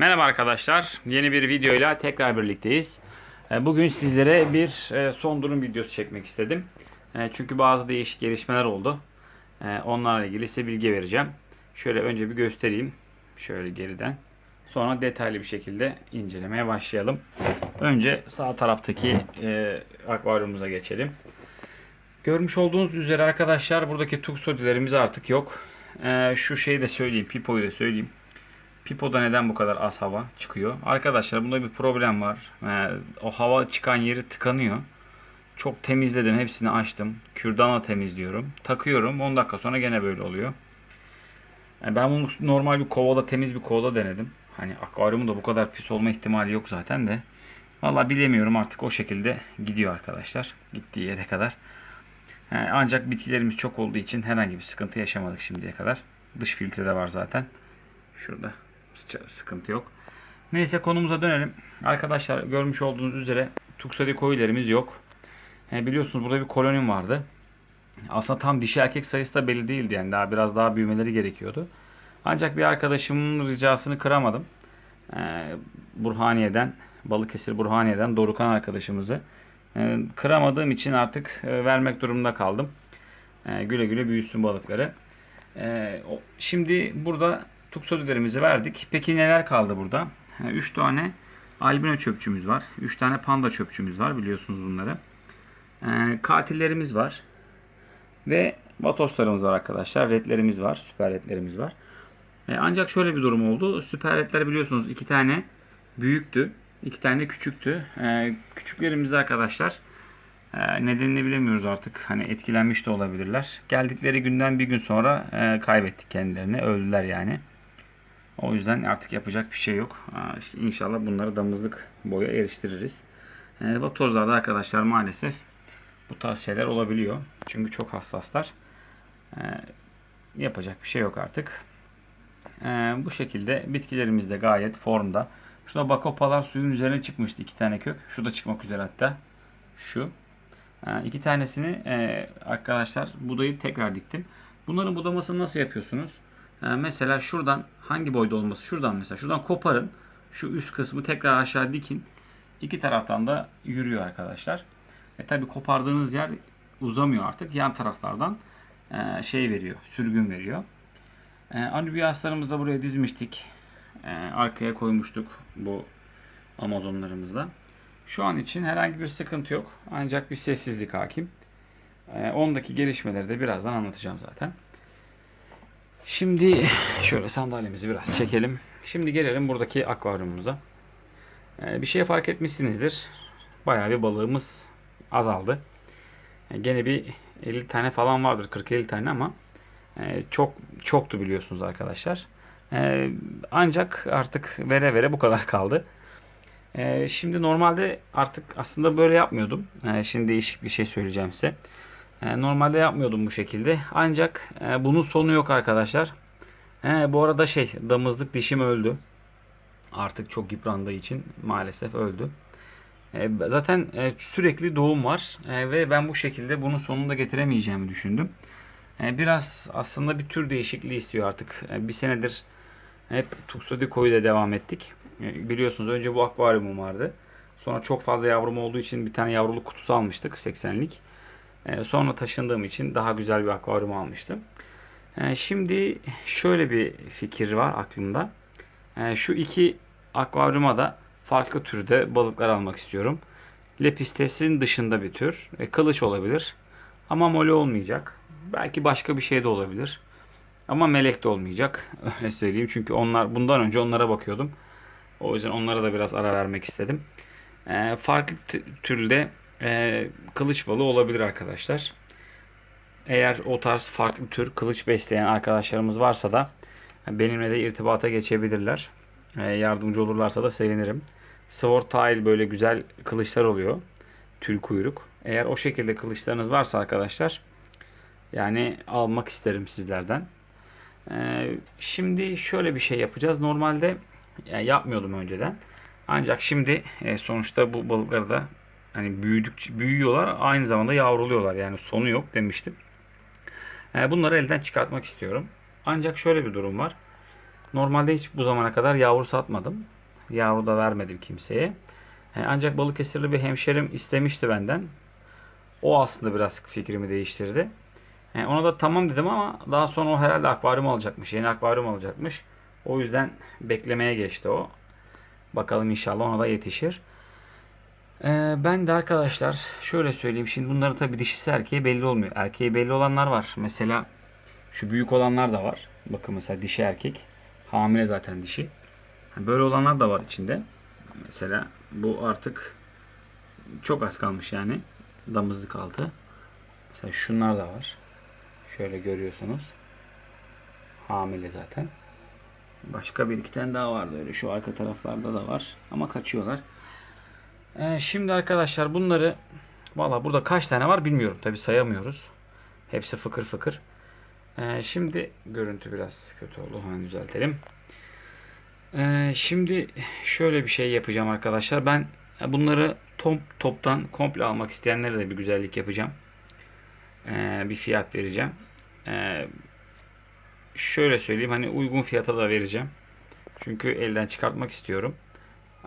Merhaba arkadaşlar. Yeni bir videoyla tekrar birlikteyiz. E, Bugün sizlere bir e, son durum videosu çekmek istedim. E, Çünkü bazı değişik gelişmeler oldu. Onlarla ilgili size bilgi vereceğim. Şöyle önce bir göstereyim. Şöyle geriden. Sonra detaylı bir şekilde incelemeye başlayalım. Önce sağ taraftaki akvaryumumuza geçelim. Görmüş olduğunuz üzere arkadaşlar buradaki tuksodilerimiz artık yok. Şu şeyi de söyleyeyim. Pipo'yu da söyleyeyim. Pipo'da neden bu kadar az hava çıkıyor? Arkadaşlar bunda bir problem var. Ee, o hava çıkan yeri tıkanıyor. Çok temizledim. Hepsini açtım. Kürdanla temizliyorum. Takıyorum. 10 dakika sonra gene böyle oluyor. Yani ben bunu normal bir kovada temiz bir kovada denedim. Hani akvaryumun da bu kadar pis olma ihtimali yok zaten de. Valla bilemiyorum artık o şekilde gidiyor arkadaşlar. Gittiği yere kadar. Yani ancak bitkilerimiz çok olduğu için herhangi bir sıkıntı yaşamadık şimdiye kadar. Dış filtre de var zaten. Şurada sıkıntı yok. Neyse konumuza dönelim. Arkadaşlar görmüş olduğunuz üzere tuksadi koyularımız yok. E, biliyorsunuz burada bir kolonim vardı. Aslında tam dişi erkek sayısı da belli değildi yani daha biraz daha büyümeleri gerekiyordu. Ancak bir arkadaşımın ricasını kıramadım. E, Burhaniye'den Balıkesir Burhaniye'den Dorukan arkadaşımızı e, kıramadığım için artık e, vermek durumunda kaldım. E, güle güle büyüsün balıkları. E, o- şimdi burada tuksodilerimizi verdik. Peki neler kaldı burada? 3 tane albino çöpçümüz var. 3 tane panda çöpçümüz var biliyorsunuz bunları. E, katillerimiz var. Ve vatoslarımız var arkadaşlar. Redlerimiz var. Süper redlerimiz var. E, ancak şöyle bir durum oldu. Süper redler biliyorsunuz iki tane büyüktü. iki tane de küçüktü. E, küçüklerimiz arkadaşlar e, nedenini bilemiyoruz artık. Hani etkilenmiş de olabilirler. Geldikleri günden bir gün sonra kaybettik kendilerini. Öldüler yani. O yüzden artık yapacak bir şey yok. İşte İnşallah bunları damızlık boya eriştiririz. E, vatozlarda arkadaşlar maalesef bu tarz şeyler olabiliyor. Çünkü çok hassaslar. E, yapacak bir şey yok artık. E, bu şekilde bitkilerimiz de gayet formda. Şurada bakopalar suyun üzerine çıkmıştı iki tane kök. Şu da çıkmak üzere hatta. Şu. E, iki tanesini e, arkadaşlar budayıp tekrar diktim. Bunların budamasını nasıl yapıyorsunuz? E, mesela şuradan hangi boyda olması? Şuradan mesela. Şuradan koparın. Şu üst kısmı tekrar aşağı dikin. İki taraftan da yürüyor arkadaşlar. E tabi kopardığınız yer uzamıyor artık. Yan taraflardan e, şey veriyor. Sürgün veriyor. E, Anubiaslarımızı da buraya dizmiştik. E, arkaya koymuştuk bu Amazonlarımızda. Şu an için herhangi bir sıkıntı yok. Ancak bir sessizlik hakim. E, ondaki gelişmeleri de birazdan anlatacağım zaten. Şimdi şöyle sandalyemizi biraz çekelim. Şimdi gelelim buradaki akvaryumumuza. E, bir şey fark etmişsinizdir. Bayağı bir balığımız azaldı. E, gene bir 50 tane falan vardır. 40-50 tane ama e, çok çoktu biliyorsunuz arkadaşlar. E, ancak artık vere vere bu kadar kaldı. Şimdi normalde artık aslında böyle yapmıyordum. Şimdi değişik bir şey söyleyeceğim size. E, normalde yapmıyordum bu şekilde. Ancak e, bunun sonu yok arkadaşlar. E, bu arada şey damızlık dişim öldü. Artık çok yıprandığı için maalesef öldü. Zaten sürekli doğum var ve ben bu şekilde bunun sonunu da getiremeyeceğimi düşündüm. Biraz aslında bir tür değişikliği istiyor artık. Bir senedir hep Tuxedo ile devam ettik. Biliyorsunuz önce bu akvaryumum vardı. Sonra çok fazla yavrum olduğu için bir tane yavruluk kutusu almıştık 80'lik. E, Sonra taşındığım için daha güzel bir akvaryum almıştım. E, Şimdi şöyle bir fikir var aklımda. E, Şu iki akvaryuma da farklı türde balıklar almak istiyorum. Lepistes'in dışında bir tür. Kılıç olabilir. Ama mole olmayacak. Belki başka bir şey de olabilir. Ama melek de olmayacak. Öyle söyleyeyim. Çünkü onlar bundan önce onlara bakıyordum. O yüzden onlara da biraz ara vermek istedim. Farklı türde e, kılıç balığı olabilir arkadaşlar. Eğer o tarz farklı tür kılıç besleyen arkadaşlarımız varsa da benimle de irtibata geçebilirler. E, yardımcı olurlarsa da sevinirim. Sword Tail böyle güzel kılıçlar oluyor. Tül kuyruk. Eğer o şekilde kılıçlarınız varsa arkadaşlar yani almak isterim sizlerden. Ee, şimdi şöyle bir şey yapacağız. Normalde yani yapmıyordum önceden. Ancak şimdi e, sonuçta bu balıkları da hani büyüdük büyüyorlar aynı zamanda yavruluyorlar. Yani sonu yok demiştim. Ee, bunları elden çıkartmak istiyorum. Ancak şöyle bir durum var. Normalde hiç bu zamana kadar yavru satmadım. Yavru da vermedim kimseye. E, Ancak Balıkesirli bir hemşerim istemişti benden. O aslında biraz fikrimi değiştirdi. E, ona da tamam dedim ama daha sonra o herhalde akvaryum alacakmış. Yeni akvaryum alacakmış. O yüzden beklemeye geçti o. Bakalım inşallah ona da yetişir. E, ben de arkadaşlar şöyle söyleyeyim. Şimdi bunların tabii dişisi erkeği belli olmuyor. Erkeği belli olanlar var. Mesela şu büyük olanlar da var. Bakın mesela dişi erkek. Hamile zaten dişi. Böyle olanlar da var içinde. Mesela bu artık çok az kalmış yani. Damızlık altı. Mesela şunlar da var. Şöyle görüyorsunuz. Hamile zaten. Başka bir iki tane daha vardı öyle. Şu arka taraflarda da var. Ama kaçıyorlar. Ee, şimdi arkadaşlar bunları valla burada kaç tane var bilmiyorum. Tabi sayamıyoruz. Hepsi fıkır fıkır. Ee, şimdi görüntü biraz kötü oldu. Hemen düzeltelim. Ee, şimdi şöyle bir şey yapacağım arkadaşlar. Ben bunları top, toptan komple almak isteyenlere de bir güzellik yapacağım. Ee, bir fiyat vereceğim. Ee, şöyle söyleyeyim hani uygun fiyata da vereceğim. Çünkü elden çıkartmak istiyorum.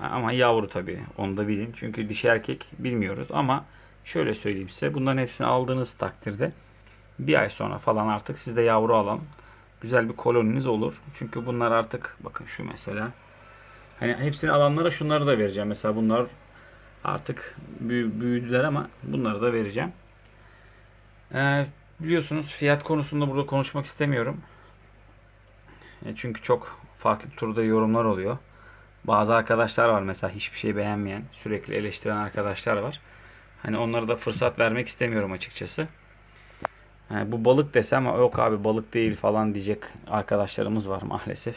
Ama yavru tabii onu da bilin. Çünkü dişi erkek bilmiyoruz ama şöyle söyleyeyim size bunların hepsini aldığınız takdirde bir ay sonra falan artık sizde yavru alan güzel bir koloniniz olur. Çünkü bunlar artık bakın şu mesela hani hepsini alanlara şunları da vereceğim. Mesela bunlar artık büyü- büyüdüler ama bunları da vereceğim. Ee, biliyorsunuz fiyat konusunda burada konuşmak istemiyorum. E, çünkü çok farklı turda yorumlar oluyor. Bazı arkadaşlar var mesela hiçbir şey beğenmeyen, sürekli eleştiren arkadaşlar var. Hani onlara da fırsat vermek istemiyorum açıkçası. Yani bu balık desem yok abi balık değil falan diyecek arkadaşlarımız var maalesef.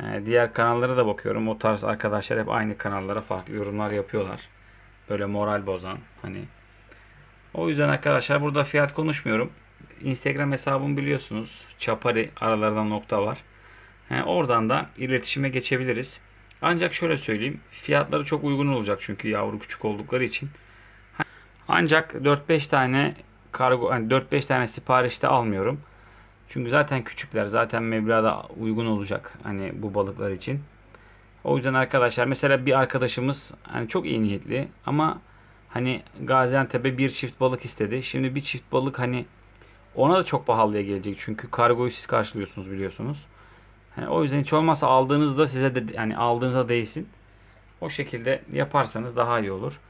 Ee, diğer kanallara da bakıyorum. O tarz arkadaşlar hep aynı kanallara farklı yorumlar yapıyorlar. Böyle moral bozan hani. O yüzden arkadaşlar burada fiyat konuşmuyorum. Instagram hesabımı biliyorsunuz. Çapari aralarında nokta var. He, oradan da iletişime geçebiliriz. Ancak şöyle söyleyeyim. Fiyatları çok uygun olacak çünkü yavru küçük oldukları için. Ancak 4-5 tane kargo hani 4-5 tane siparişte almıyorum. Çünkü zaten küçükler. Zaten meblağ da uygun olacak hani bu balıklar için. O yüzden arkadaşlar mesela bir arkadaşımız hani çok iyi niyetli ama hani Gaziantep'e bir çift balık istedi. Şimdi bir çift balık hani ona da çok pahalıya gelecek. Çünkü kargoyu siz karşılıyorsunuz biliyorsunuz. O yüzden hiç olmazsa aldığınızda size de yani aldığınızda değsin. O şekilde yaparsanız daha iyi olur.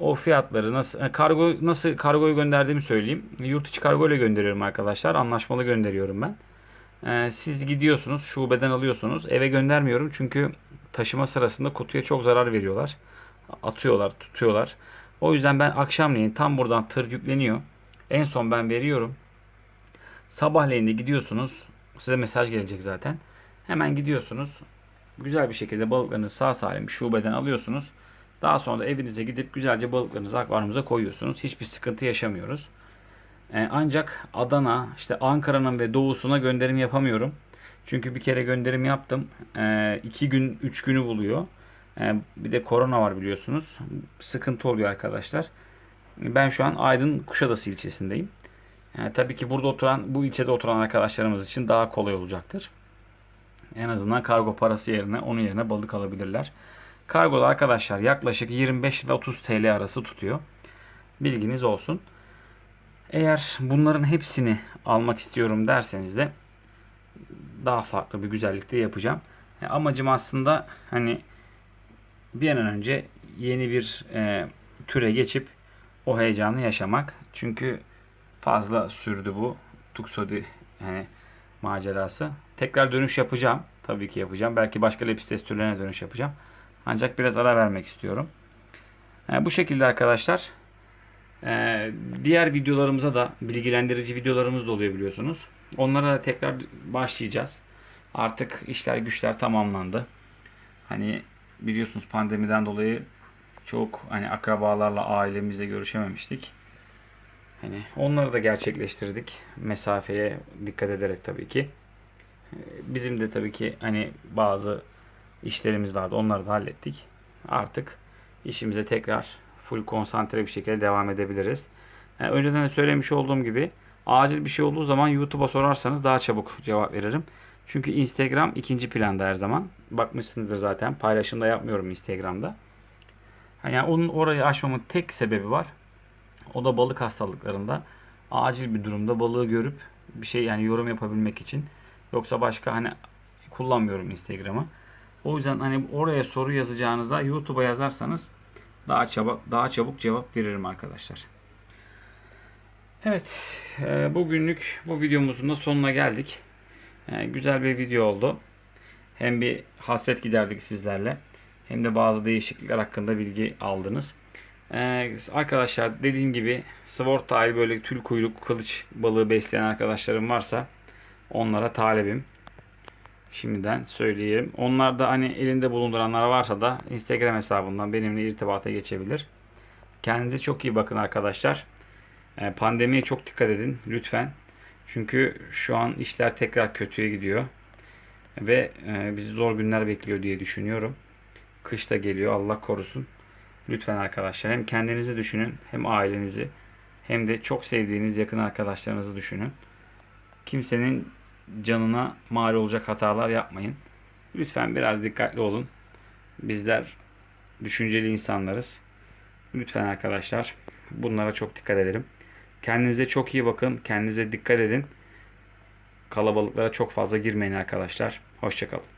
O fiyatları nasıl kargo nasıl kargoyu gönderdiğimi söyleyeyim. Yurt içi kargo ile gönderiyorum arkadaşlar. Anlaşmalı gönderiyorum ben. Siz gidiyorsunuz, şubeden alıyorsunuz. Eve göndermiyorum çünkü taşıma sırasında kutuya çok zarar veriyorlar. Atıyorlar, tutuyorlar. O yüzden ben akşamleyin tam buradan tır yükleniyor. En son ben veriyorum. Sabahleyin de gidiyorsunuz. Size mesaj gelecek zaten. Hemen gidiyorsunuz. Güzel bir şekilde balıklarınızı sağ salim şubeden alıyorsunuz. Daha sonra da evinize gidip güzelce balıklarınızı akvaryumuza koyuyorsunuz. Hiçbir sıkıntı yaşamıyoruz. Ee, ancak Adana, işte Ankara'nın ve doğusuna gönderim yapamıyorum. Çünkü bir kere gönderim yaptım. Ee, iki gün, üç günü buluyor. Ee, bir de korona var biliyorsunuz. Sıkıntı oluyor arkadaşlar. Ben şu an Aydın Kuşadası ilçesindeyim. Yani tabii ki burada oturan, bu ilçede oturan arkadaşlarımız için daha kolay olacaktır. En azından kargo parası yerine onun yerine balık alabilirler. Kargoda arkadaşlar yaklaşık 25 ve 30 TL arası tutuyor. Bilginiz olsun. Eğer bunların hepsini almak istiyorum derseniz de daha farklı bir güzellikte yapacağım. Yani amacım aslında hani bir an önce yeni bir e, türe geçip o heyecanı yaşamak. Çünkü fazla sürdü bu Tuksodi yani macerası. Tekrar dönüş yapacağım. Tabii ki yapacağım. Belki başka lepistes türlerine dönüş yapacağım. Ancak biraz ara vermek istiyorum. E, bu şekilde arkadaşlar. E, diğer videolarımıza da bilgilendirici videolarımız da oluyor biliyorsunuz. Onlara tekrar başlayacağız. Artık işler güçler tamamlandı. Hani biliyorsunuz pandemiden dolayı çok hani akrabalarla ailemizle görüşememiştik. Hani onları da gerçekleştirdik. Mesafeye dikkat ederek tabii ki. Ee, Bizim de tabii ki hani bazı işlerimiz vardı. Onları da hallettik. Artık işimize tekrar full konsantre bir şekilde devam edebiliriz. Yani önceden de söylemiş olduğum gibi acil bir şey olduğu zaman YouTube'a sorarsanız daha çabuk cevap veririm. Çünkü Instagram ikinci planda her zaman. Bakmışsınızdır zaten. Paylaşımda yapmıyorum Instagram'da. Yani onun orayı açmamın tek sebebi var. O da balık hastalıklarında acil bir durumda balığı görüp bir şey yani yorum yapabilmek için. Yoksa başka hani kullanmıyorum Instagram'ı. O yüzden hani oraya soru yazacağınıza YouTube'a yazarsanız daha çabuk daha çabuk cevap veririm arkadaşlar. Evet, e, bugünlük bu videomuzun da sonuna geldik. E, Güzel bir video oldu. Hem bir hasret giderdik sizlerle hem de bazı değişiklikler hakkında bilgi aldınız. E, Arkadaşlar dediğim gibi Sword tail böyle tül kuyruk kılıç balığı besleyen arkadaşlarım varsa onlara talebim. Şimdiden söyleyeyim. Onlar da hani elinde bulunduranlar varsa da Instagram hesabından benimle irtibata geçebilir. Kendinize çok iyi bakın arkadaşlar. E, Pandemiye çok dikkat edin lütfen. Çünkü şu an işler tekrar kötüye gidiyor. Ve e, bizi zor günler bekliyor diye düşünüyorum. Kış da geliyor Allah korusun. Lütfen arkadaşlar hem kendinizi düşünün hem ailenizi hem de çok sevdiğiniz yakın arkadaşlarınızı düşünün. Kimsenin canına mal olacak hatalar yapmayın. Lütfen biraz dikkatli olun. Bizler düşünceli insanlarız. Lütfen arkadaşlar bunlara çok dikkat edelim. Kendinize çok iyi bakın. Kendinize dikkat edin. Kalabalıklara çok fazla girmeyin arkadaşlar. Hoşçakalın.